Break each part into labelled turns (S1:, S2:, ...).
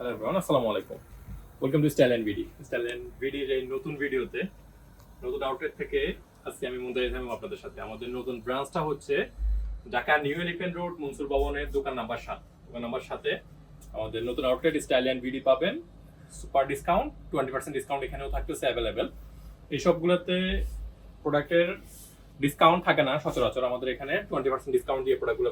S1: Hello everyone, আসসালামু আলাইকুম। Welcome to style and VD style and ভিডির এই নতুন ভিডিওতে, নতুন আউটলেট থেকে আজকে আমি মুন্তাহিদ হামিম আপনাদের সাথে। আমাদের নতুন ব্রাঞ্চটা হচ্ছে Dhaka new elephant road Mansur ভবনের দোকান নাম্বার সাত। দোকান নাম্বার সাথে আমাদের নতুন আউটলেট স্টাইল অ্যান্ড ভিডি পাবেন। Super discount twenty percent discount এখানেও থাকতেছে অ্যাভেলেবেল এই সবগুলোতে প্রোডাক্টের ডিসকাউন্ট থাকে না, সচরাচর আমাদের এখানে টোয়েন্টি পার্সেন্ট ডিসকাউন্ট দিয়ে প্রোডাক্টগুলো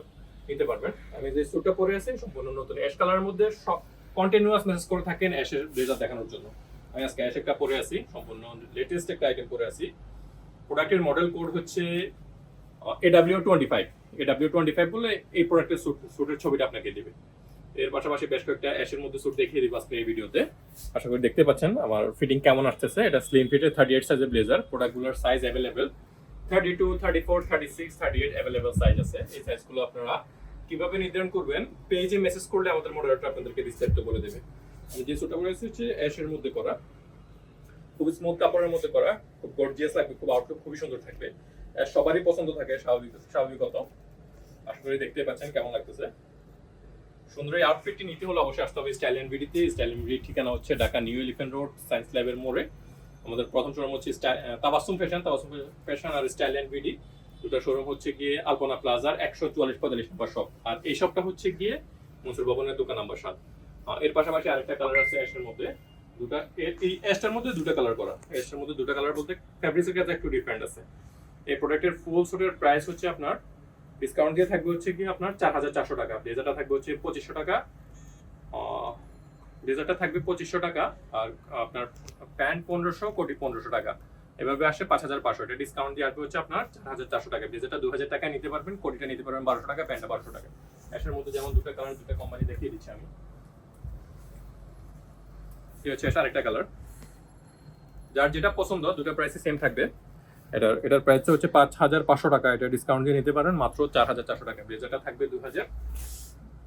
S1: নিতে পারবেন। আমি যে স্যুটটা পরে আছি, সম্পূর্ণ নতুন। অ্যাশ কালারের মধ্যে সব কন্টিনিউয়াস মেসেজ করে থাকেন অ্যাশের ব্লেজার দেখানোর জন্য। আমি আজকে অ্যাশ একটা পরে আছি, সম্পূর্ণ লেটেস্ট একটা আইটেম পরে আছি। প্রোডাক্টের মডেল কোড হচ্ছে AW twenty five AW twenty five বলে এই প্রোডাক্টের স্যুট স্যুটের ছবিটা আপনাকে দেবে। এর পাশাপাশি বেশ কয়েকটা অ্যাশের মধ্যে স্যুট দেখিয়ে দিব আজকে এই ভিডিওতে। আশা করি দেখতে পাচ্ছেন আমার ফিটিং কেমন আসতেছে। এটা স্লিম ফিটের থার্টি এইট সাইজের blazer প্রোডাক্টগুলোর size available thirty two thirty four thirty six thirty eight available size আছে। এই সাইজগুলো আপনারা কীভাবে নির্ধারণ করবেন, পেজে মেসেজ করলে আমাদের মডেলটা আপনাদেরকে বিস্তারিত বলে দেবে। আমি যে স্যুটটা বলেছি হচ্ছে অ্যাশের মধ্যে করা। খুব স্মুথ কাপড়ের মধ্যে করা। খুব গর্জিয়াস লাগবে, খুব আউটলুক খুবই সুন্দর থাকবে। সবারই পছন্দ থাকে, স্বাভাবিক স্বাভাবিকত আশা করি দেখতে পাচ্ছেন কেমন লাগতেছে। সুন্দর এই আউটফিটটি নিতে হলে অবশ্যই আসতে হবে স্টাইল এন্ড ভিডিতে স্টাইল ভিডির ঠিকানা হচ্ছে Dhaka new elephant road science ল্যাবের মোড়ে। আমাদের প্রথম শোরুম হচ্ছে তাবাসুম ফ্যাশন তাবাসসুম ফ্যাশন আর স্টাইল এন্ড ভিডি দুটো শোরুম হচ্ছে গিয়ে আলপনা প্লাজার একশো চুয়াল্লিশ পঁয়তাল্লিশ নম্বর শপ আর এই শপটা হচ্ছে গিয়ে মনসুর ভবনের দোকান নাম্বার সাত। এর পাশাপাশি আরেকটা কালার আছে অ্যাশের মধ্যে। দুটা এই অ্যাশটার মধ্যে দুটো কালার করা। অ্যাশের মধ্যে দুটো কালার বলতে ফ্যাব্রিক্সের কাছে একটু ডিফারেন্ট আছে। এই প্রোডাক্টের ফুল সুটের প্রাইস হচ্ছে আপনার ডিসকাউন্ট দিয়ে থাকবে হচ্ছে কি আপনার চার হাজার চারশো টাকা। ব্লেজারটা থাকবে হচ্ছে পঁচিশশো টাকা। ব্লেজারটা থাকবে পঁচিশশো টাকা। আর আপনার প্যান্ট পনেরোশো, কোটি পনেরোশো টাকা। এভাবে আসে পাঁচ হাজার পাঁচশো। এটা ডিসকাউন্ট দিয়ে আসবে হচ্ছে আপনার চার হাজার চারশো টাকা। ব্লেজারটা দু হাজার টাকা নিতে পারবেন, কোটিটা নিতে পারবেন, বারোশো টাকা, প্যান্টটা বারোশো টাকা। অ্যাশের মধ্যে যেমন দুটো কালার দুটো কোম্পানি দেখিয়ে দিচ্ছি আমি। এই হচ্ছে আরেকটা কালার যার যেটা পছন্দ, দুটো প্রাইসে সেম থাকবে। এটার এটার প্রাইস হচ্ছে পাঁচ হাজার পাঁচশো টাকা। এটা ডিসকাউন্ট দিয়ে নিতে পারেন মাত্র চার হাজার চারশো টাকা। ব্লেজারটা থাকবে দু হাজার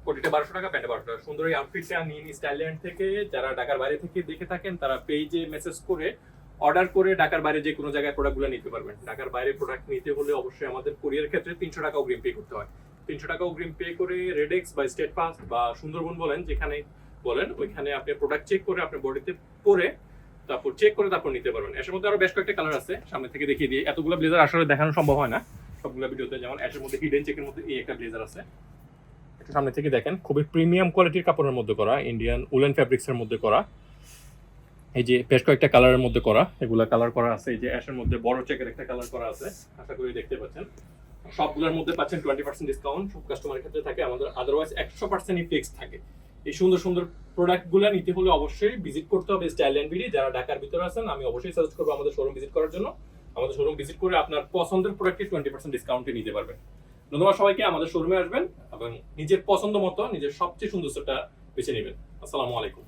S1: কোটিটা বারোশো টাকা প্যান্টে বারোশো টাকা। সুন্দর এই আউটফিটটা নিন স্টাইল্যান্ড থেকে, যারা ঢাকার বাইরে থেকে দেখে থাকেন, তারা পেজে মেসেজ করে অর্ডার করে ঢাকার বাইরে যে কোনো জায়গায় প্রোডাক্টগুলো নিতে পারবেন। ঢাকার বাইরে প্রোডাক্ট নিতে হলে অবশ্যই আমাদের কোরিয়ার ক্ষেত্রে তিনশো টাকা অগ্রিম পে করতে হয়। তিনশো টাকা অগ্রিম পে করে রেডেক্স বা স্টেট পাস বা সুন্দরবন বলেন, যেখানে বলেন, ওইখানে আপনি প্রোডাক্ট চেক করে আপনি বডিতে পরে তারপর চেক করে তারপর নিতে পারবেন। এর মধ্যে আরও বেশ কয়েকটা কালার আছে, সামনে থেকে দেখিয়ে দিয়ে এতগুলো ব্লেজার আসলে দেখানো সম্ভব হয় না। সবগুলো ভিডিওতে যেমন এর মধ্যে হিডেন চেকের মধ্যে এই একটা ব্লেজার আছে। একটু সামনে থেকে দেখেন, খুবই প্রিমিয়াম কোয়ালিটির কাপড়ের মধ্যে করা ইন্ডিয়ান উলেন ফ্যাব্রিক্সের মধ্যে করা। এই যে বেশ কয়েকটা কালারের মধ্যে করা, এগুলা কালার করা আছে, এই যে অ্যাশের মধ্যে বড় চেকের একটা কালার করা আছে, আশা করি দেখতে পাচ্ছেন। সবগুলোর মধ্যে পাচ্ছেন টোয়েন্টি পার্সেন্ট ডিসকাউন্ট সব কাস্টমারের ক্ষেত্রে থাকে, আমাদের আদারওয়াইজ একশো পার্সেন্টই ফিক্স থাকে। এই সুন্দর সুন্দর প্রোডাক্টগুলো নিতে হলে অবশ্যই ভিজিট করতে হবে স্টাইল অ্যান্ড বিডি যারা ঢাকার ভিতরে আছেন, আমি অবশ্যই সাজেস্ট করব আমাদের শোরুম ভিজিট করার জন্য। আমাদের শোরুম ভিজিট করে আপনার পছন্দের প্রোডাক্টকে টোয়েন্টি পার্সেন্ট ডিসকাউন্টে নিতে পারবেন। ধন্যবাদ সবাইকে, আমাদের শোরুমে আসবেন এবং নিজের পছন্দ মতো নিজের সবচেয়ে সুন্দর সেটটা বেছে নেবেন। আসসালামু আলাইকুম।